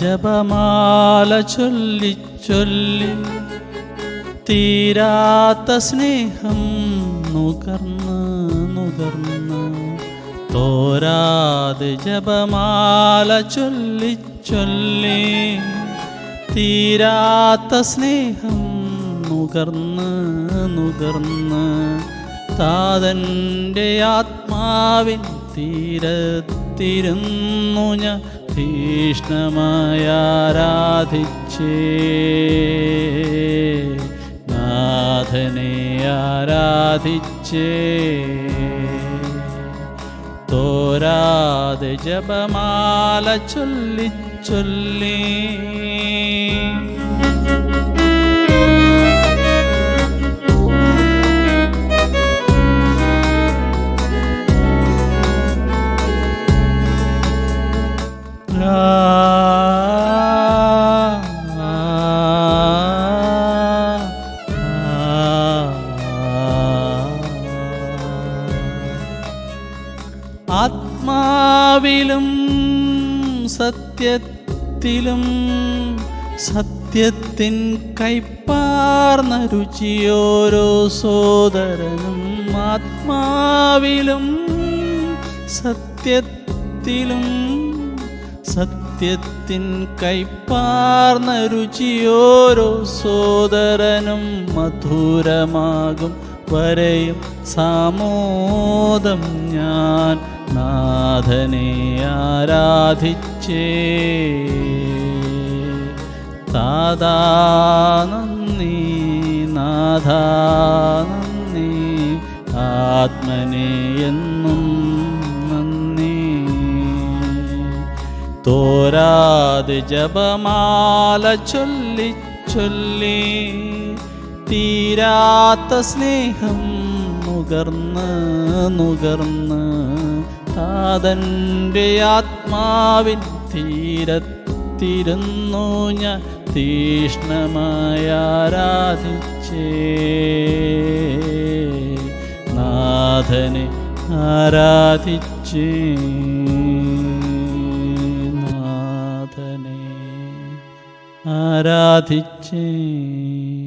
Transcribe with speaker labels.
Speaker 1: ജപമാല ചൊല്ലി ചൊല്ലി തീരാത്ത സ്നേഹം നുകർന്ന് നുകർന്ന് തോരാതെ ജപമാല ചൊല്ലി ചൊല്ലി തീരാത്ത സ്നേഹം നുകർന്ന് നുകർന്ന് താതന്റെ ആത്മാവിൻ തീരത്തിരുന്നു ഞാൻ തീഷ്ണമായ ആരാധിച്ചേ. നാഥനെ ആരാധിച്ചേ. തോരാതെ ജപമാല ചൊല്ലി ചൊല്ലി. ആത്മാവിലും സത്യത്തിലും സത്യത്തിൻ കൈപ്പാർന്ന രുചിയോരോ സോദരനും ആത്മാവിലും സത്യത്തിലും സത്യത്തിൻ കൈപ്പാർന്ന രുചിയോരോ സോദരനും മധുരമാകും. വരെയും സാമോദം ഞാൻ നാഥനെ ആരാധിച്ചേ. താതാ നന്ദി നാഥാ നന്ദി ആത്മനെ എന്നും നന്ദി. തോരാതെ ജപമാല ചൊല്ലി ചൊല്ലി തീരാത്ത സ്നേഹം നുകർന്ന് നുകർന്ന് താതന്റെ ആത്മാവിൻ തീരത്തിരുന്നു ഞാൻ തീഷ്ണമായ ആരാധിച്ചേ. നാഥനെ ആരാധിച്ചേ. നാഥനെ ആരാധിച്ചേ.